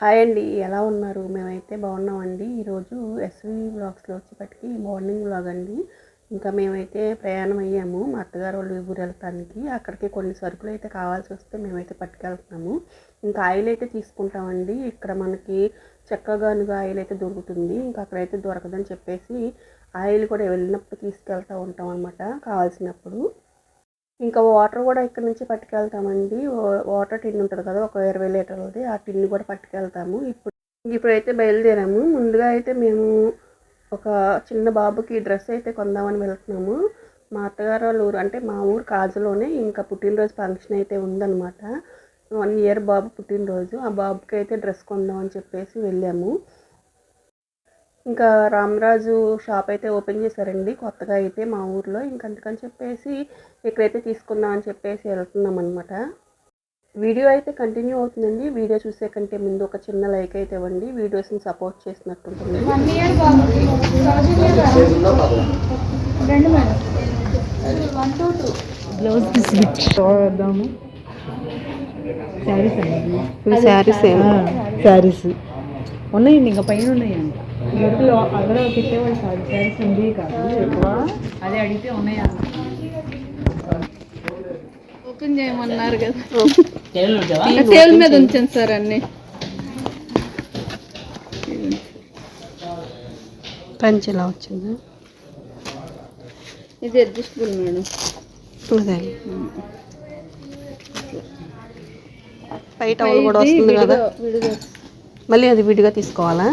Hi అండి ఎలా ఉన్నారు? మేమైతే బాగున్నామండి. ఈరోజు ఎస్వి బ్లాగ్స్లో వచ్చేపటికి మార్నింగ్ బ్లాగ్ అండి. ఇంకా మేమైతే ప్రయాణం అయ్యాము మా అత్తగారు వాళ్ళు ఊరు వెళ్తానికి. అక్కడికి కొన్ని సరుకులు అయితే కావాల్సి వస్తే మేమైతే పట్టుకెళ్తున్నాము. ఇంకా ఆయిల్ అయితే తీసుకుంటామండి. ఇక్కడ మనకి చక్కగానుగా ఆయిల్ అయితే దొరుకుతుంది. ఇంకా అక్కడైతే దొరకదని చెప్పేసి ఆయిల్ కూడా వెళ్ళినప్పుడు తీసుకెళ్తూ ఉంటాం అనమాట కావాల్సినప్పుడు. ఇంకా వాటర్ కూడా ఇక్కడ నుంచి పట్టుకెళ్తామండి. వాటర్ టిన్ ఉంటుంది కదా ఒక ఇరవై లీటర్లది ఆ టిన్ కూడా పట్టుకెళ్తాము. ఇప్పుడు ఇప్పుడైతే బయలుదేరాము. ముందుగా అయితే మేము ఒక చిన్న బాబుకి డ్రెస్ అయితే కొందామని వెళ్తున్నాము. మా అత్తగారు వాళ్ళ ఊరు అంటే మా ఊరు కాజులోనే ఇంకా పుట్టినరోజు ఫంక్షన్ అయితే ఉందన్నమాట. వన్ ఇయర్ బాబు పుట్టినరోజు. ఆ బాబుకి అయితే డ్రెస్ కొందామని చెప్పేసి వెళ్ళాము. ఇంకా రామరాజు షాప్ అయితే ఓపెన్ చేశారండి. కొత్తగా అయితే మా ఊర్లో. ఇంక అందుకని చెప్పేసి ఇక్కడైతే తీసుకుందాం అని చెప్పేసి వెళ్తున్నాం అనమాట వీడియో అయితే కంటిన్యూ అవుతుందండి. వీడియో చూసే కంటే ముందు ఒక చిన్న లైక్ అయితే ఇవ్వండి. వీడియోస్ని సపోర్ట్ చేసినట్టుంటుంది. వన్ ఇయర్ బాబుకి సౌజన్య రెండు madam. One two two blouse piece చూద్దాము. శారీస్ అండి. శారీస్ శారీస్ ఉన్నాయండి ఇంకా పైన ఉన్నాయండి ఎప్పుడు అక్కడ పెట్టేవాళ్ళు కాదు శారీస్ ఉంది కాదు. ఎక్కువ అదే అడిగితే ఉన్నాయండి ఓపెన్ చేయమన్నారు కదా. టేబుల్ మీద ఉంచండి సార్ అన్ని. పంచి ఇలా వచ్చింది? ఇది అడ్జస్టబుల్ మేడం. అదే. టవల్ కూడా వస్తుంది కదా. విడిగా మళ్ళీ అది విడిగా తీసుకోవాలా?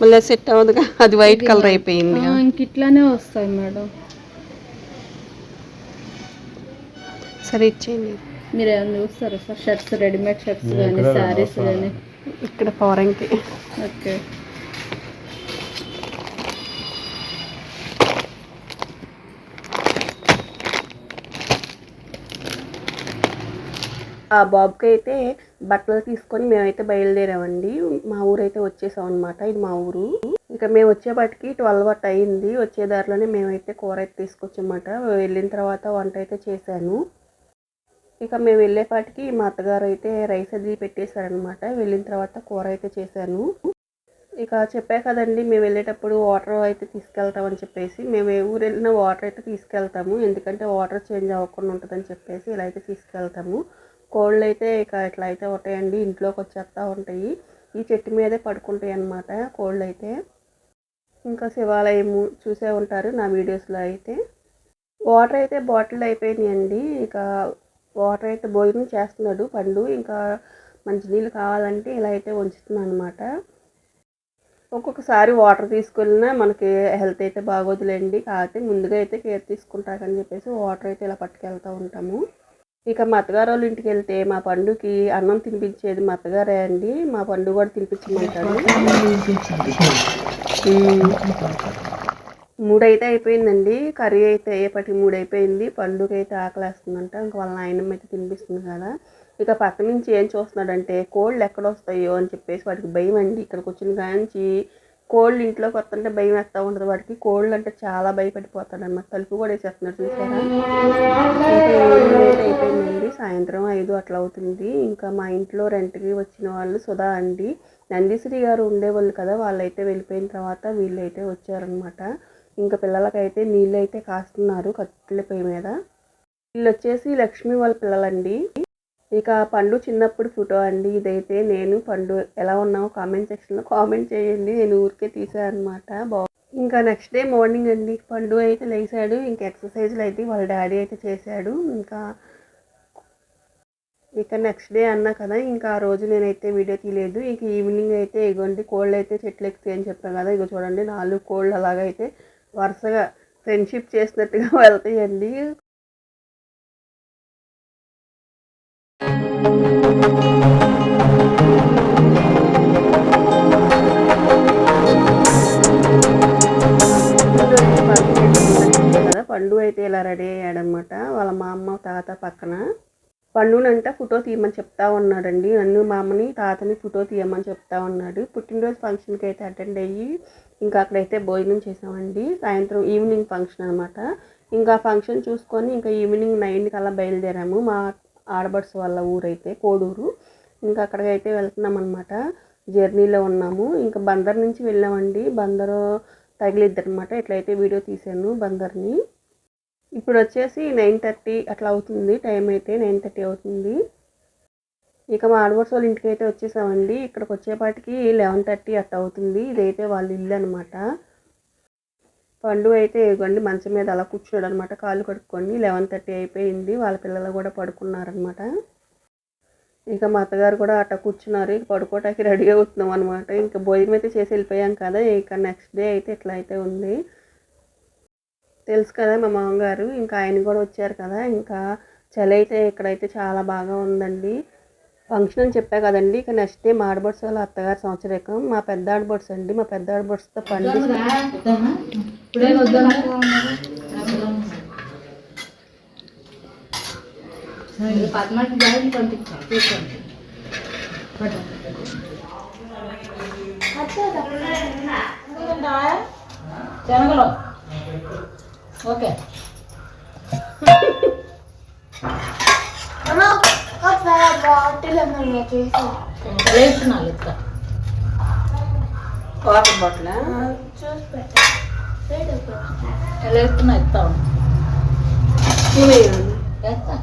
మళ్ళీ సెట్ అవ్వదుగా అది వైట్ కలర్ అయిపోయింది. ఆ, ఇంక ఇట్లానే వస్తాయి మేడం. సరే ఇచ్చేయండి. మీరు ఏమైనా చూస్తారా సార్? షర్ట్స్ రెడీమేడ్ షర్ట్స్ కానీ శారీస్ కానీ ఇక్కడ పవరంకి ఓకే. ఆ బాబుకి అయితే బట్టలు తీసుకొని మేమైతే బయలుదేరామండి. మా ఊరైతే వచ్చేసాం అనమాట ఇది మా ఊరు. ఇంకా మేము వచ్చేపాటికి ట్వెల్వ్ అట్ అయింది వచ్చే దారిలోనే మేమైతే కూర అయితే తీసుకొచ్చామాట వెళ్ళిన తర్వాత వంట అయితే చేశాను. ఇక మేము వెళ్ళేపాటికి మా అత్తగారు అయితే రైస్ అది పెట్టేశారనమాట వెళ్ళిన తర్వాత కూర అయితే చేశాను. ఇక చెప్పా కదండి మేము వెళ్ళేటప్పుడు వాటర్ అయితే తీసుకెళ్తామని చెప్పేసి మేము ఏ ఊరు వెళ్ళినా వాటర్ అయితే తీసుకెళ్తాము. ఎందుకంటే వాటర్ చేంజ్ అవ్వకుండా ఉంటుందని చెప్పేసి ఇలా అయితే తీసుకెళ్తాము. కోళ్ళు అయితే ఇక ఇట్లా అయితే ఉంటాయండి ఇంట్లోకి వచ్చేస్తూ ఉంటాయి. ఈ చెట్టు మీదే పడుకుంటాయి అన్నమాట కోళ్ళు అయితే ఇంకా శివాలయము చూసే ఉంటారు నా వీడియోస్లో అయితే. వాటర్ అయితే బాటిల్ అయిపోయినాయండి. ఇక వాటర్ అయితే భోజనం చేస్తున్నాడు పండు. ఇంకా మంచినీళ్ళు కావాలంటే ఇలా అయితే ఉంచుతున్నాను అనమాట ఒక్కొక్కసారి వాటర్ తీసుకెళ్ళినా మనకి హెల్త్ అయితే బాగోదులేండి. కాకపోతే ముందుగా అయితే కేర్ తీసుకుంటాకని చెప్పేసి వాటర్ అయితే ఇలా పట్టుకెళ్తూ ఉంటాము. ఇక మా అత్తగారు వాళ్ళ ఇంటికి వెళ్తే మా పండుకి అన్నం తినిపించేది మా అత్తగారే అండి. మా పండు కూడా తినిపించమంటారు మ్మ్. మూడైతే అయిపోయిందండి. కర్రీ అయితే అయ్యేపటి మూడు అయిపోయింది పండుగ అయితే ఆకలేస్తుందంట. ఇంకా వాళ్ళ నాయనమ్మ అయితే తినిపిస్తుంది కదా. ఇక పక్క నుంచి ఏం చూస్తున్నాడంటే కోళ్ళు ఎక్కడ వస్తాయో అని చెప్పేసి వాడికి భయం అండి. ఇక్కడికి వచ్చిన కాంచి కోళ్ళు ఇంట్లోకి వస్తుంటే భయం వేస్తూ ఉంటుంది. వాడికి కోళ్ళు అంటే చాలా భయపడిపోతాడు అన్నమాట తలుపు కూడా వేసేస్తున్నాడు చూసారా ఇంకా ఈవినింగ్ అయితే అయిపోయిందండి సాయంత్రం ఐదు అట్లా అవుతుంది. ఇంకా మా ఇంట్లో రెంట్కి వచ్చిన వాళ్ళు సుధా అండి. నందీశ్రీ గారు ఉండేవాళ్ళు కదా వాళ్ళైతే వెళ్ళిపోయిన తర్వాత వీళ్ళైతే వచ్చారనమాట ఇంకా పిల్లలకైతే నీళ్ళు అయితే కాస్తున్నారు కట్టెల పొయ్యి మీద. వీళ్ళు వచ్చేసి లక్ష్మి వాళ్ళ పిల్లలండి. ఇక పండు చిన్నప్పుడు ఫోటో అండి. ఇదైతే నేను పండు ఎలా ఉన్నావో? కామెంట్ సెక్షన్లో కామెంట్ చేయండి. నేను ఊరికే తీసాను అనమాట బా ఇంకా నెక్స్ట్ డే మార్నింగ్ అండి. పండు అయితే లేచాడు. ఇంకా ఎక్సర్సైజ్లు అయితే వాళ్ళ డాడీ అయితే చేశాడు. ఇంకా ఇక నెక్స్ట్ డే అన్నా కదా ఇంకా ఆ రోజు నేనైతే వీడియో తీయలేదు. ఇక ఈవినింగ్ అయితే ఇగోండి కోళ్ళు అయితే చెట్లు ఎక్కుతాయి అని చెప్పాను కదా ఇగో చూడండి నాలుగు కోళ్ళు అలాగైతే వరుసగా ఫ్రెండ్షిప్ చేసినట్టుగా వెళ్తాయండి. కదా పండు అయితే ఇలా రెడీ అయ్యాడనమాట వాళ్ళ మా అమ్మ తాత పక్కన. పండునంట ఫోటో తీయమని చెప్తా ఉన్నాడండి. నన్ను మా అమ్మని తాతని ఫోటో తీయమని చెప్తా ఉన్నాడు. పుట్టినరోజు ఫంక్షన్కి అయితే అటెండ్ అయ్యి ఇంకా అక్కడైతే భోజనం చేసామండి సాయంత్రం ఈవినింగ్ ఫంక్షన్ అనమాట ఇంకా ఫంక్షన్ చూసుకొని ఇంకా ఈవినింగ్ నైన్కి అలా బయలుదేరాము. మా ఆడబడ్స్ వాళ్ళ ఊరైతే కోడూరు. ఇంకా అక్కడికైతే వెళ్తున్నాం అనమాట జర్నీలో ఉన్నాము. ఇంకా బందర్ నుంచి వెళ్ళామండి. బందరు తగిలిద్ది అనమాట ఇట్లయితే వీడియో తీసాను బందర్ని. ఇప్పుడు వచ్చేసి నైన్ థర్టీ అట్లా అవుతుంది టైం అయితే నైన్ థర్టీ అవుతుంది. ఇక మా ఆడవర్స్ వాళ్ళ ఇంటికి అయితే వచ్చేసామండి. ఇక్కడికి వచ్చేపాటికి లెవెన్ థర్టీ అట్లా అవుతుంది ఇదైతే వాళ్ళ ఇల్లు అనమాట పండు అయితే ఇవ్వండి మంచం మీద అలా కూర్చున్నాడు అనమాట కాళ్ళు కడుక్కొని లెవెన్ థర్టీ అయిపోయింది. వాళ్ళ పిల్లలు కూడా పడుకున్నారనమాట. ఇక మా అత్తగారు కూడా అట్ట కూర్చున్నారు. ఇక పడుకోవటానికి రెడీ అవుతున్నాం అనమాట ఇంకా భోజనం అయితే చేసి వెళ్ళిపోయాం కదా. ఇక నెక్స్ట్ డే అయితే ఇట్లా అయితే ఉంది. తెలుసు కదా మా మామగారు ఇంకా ఆయన కూడా వచ్చారు కదా ఇంకా చలి అయితే ఇక్కడైతే చాలా బాగా ఉందండి. ఫంక్షన్ అని చెప్పా కదండి ఇక నెక్స్ట్ డే మా ఆడబడ్స్ వాళ్ళ అత్తగారు సంవత్సరకం. మా పెద్ద ఆడబడ్స్ అండి మా పెద్ద ఆడబడ్స్తో పండి శనగలు ఓకే. బాటిల్ వేస్తున్నాను ఇస్తా వాటర్ బాటిల్? చూసి పెట్టా. వేస్తున్నా ఇస్తా వేస్తా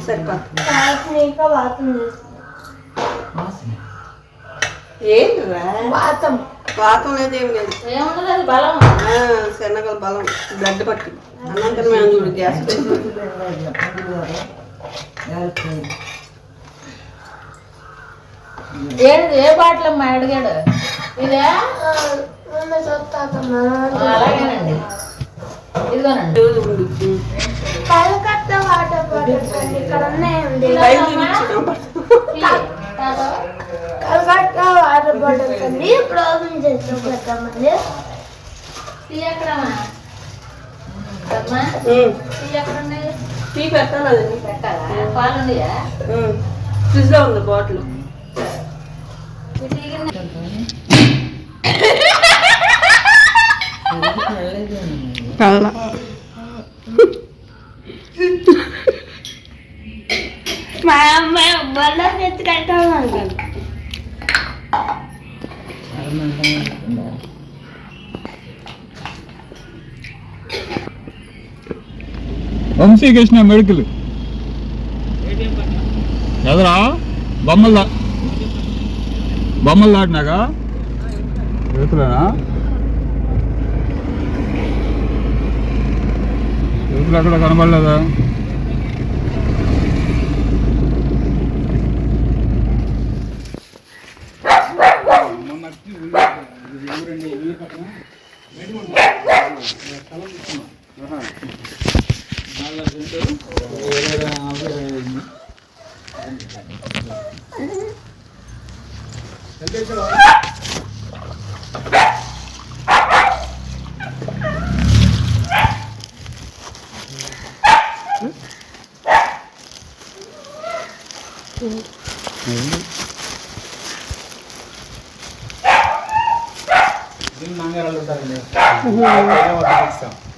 సరిపోతుంది ఏంటిరా వాతం వాతం లేదు ఏం లేదు. ఏముండదు అది బలం. శనగల బలం. బ్లడ్ పట్టి అన్నంత మేము చూడు గ్యాస్ ఏది ఏ బాటిల్ అమ్మా అడిగాడు? ఇదే? అలాగేనండి. ఇదిగోనండి. కలకత్తా వాటర్ బాటిల్స్ అండి ఇక్కడ ఉన్నాయండి కలకత్తా వాటర్ బాటిల్స్ అండి ఇప్పుడు ఓపెన్ చేసి పెట్టామండి టీ ఎక్కడమ్మా టీ ఎక్కడ టీ పెట్టాలి పెట్టాలా పాలు ఫ్రిడ్జ్లో ఉంది బాటిల్ కళ్ళ వంశీకృష్ణ మెడికల్ ఎదరా బొమ్మలు దా బొమ్మలు దాటినాక రైతులేనా రైతులు అక్కడ కనబడలేదా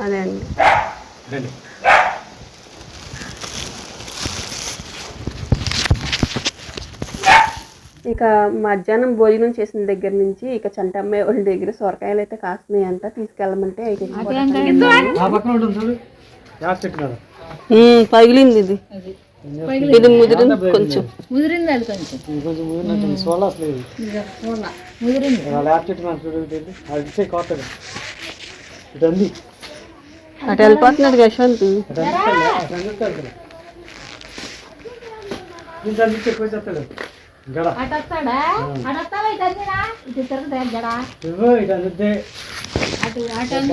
అదే అండి. ఇక మధ్యాహ్నం భోజనం చేసిన దగ్గర నుంచి ఇక చంటమ్మాయి వాళ్ళ దగ్గర సొరకాయలు అయితే కాస్తున్నాయి అంట. తీసుకెళ్ళమంటే పగిలింది ఇది. ఇది ముదిరింది కొంచెం. ముదిరింది అది కొంచెం. ముదిరింది. అటు వెళ్ళిపోతున్నాడు యశ్వంత్. అటు వస్తాడా? అటు వస్తావా ఇటు అందినా? ఇటు తిరుగుతా జడా అటు అటు అంది.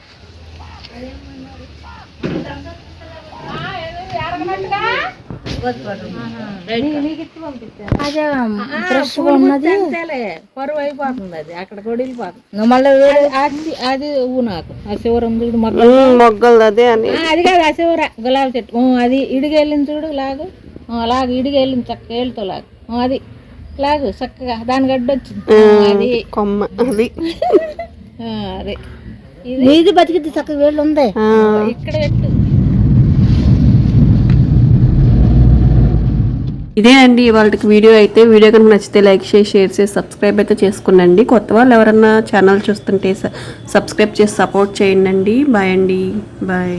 అదే ఫ్రెష్గా ఉన్నది. పరువు అయిపోతుంది అది అక్కడ కూడా వెళ్ళిపోతుంది ఇంకా మళ్ళీ అది అది నాకు. ఆ శివరం చూడు మొక్క మొగ్గలు అదే అని. అది కాదు ఆ శివర గులాబీ చెట్టు. అది ఇడిగి వెళ్ళింది చూడు లాగు. లాగు ఇడిగి వెళ్ళింది చక్కగా ఏళ్ళతో లాగు. అది లాగు చక్కగా. దాని గడ్డ వచ్చింది ఊ, అది. కొమ్మ అది. అదే. నీది బతికిద్ది చక్కగా వేళ్ళు ఉంది ఆ, ఇక్కడ పెట్టు. ఇదే అండి ఇవాళకి వీడియో అయితే. వీడియో కనుక నచ్చితే లైక్ చేసి షేర్ చేసి సబ్స్క్రైబ్ అయితే చేసుకునండి. కొత్త వాళ్ళు ఎవరన్నా ఛానల్ చూస్తుంటే సబ్స్క్రైబ్ చేసి సపోర్ట్ చేయండి బాయ్ అండి. బాయ్.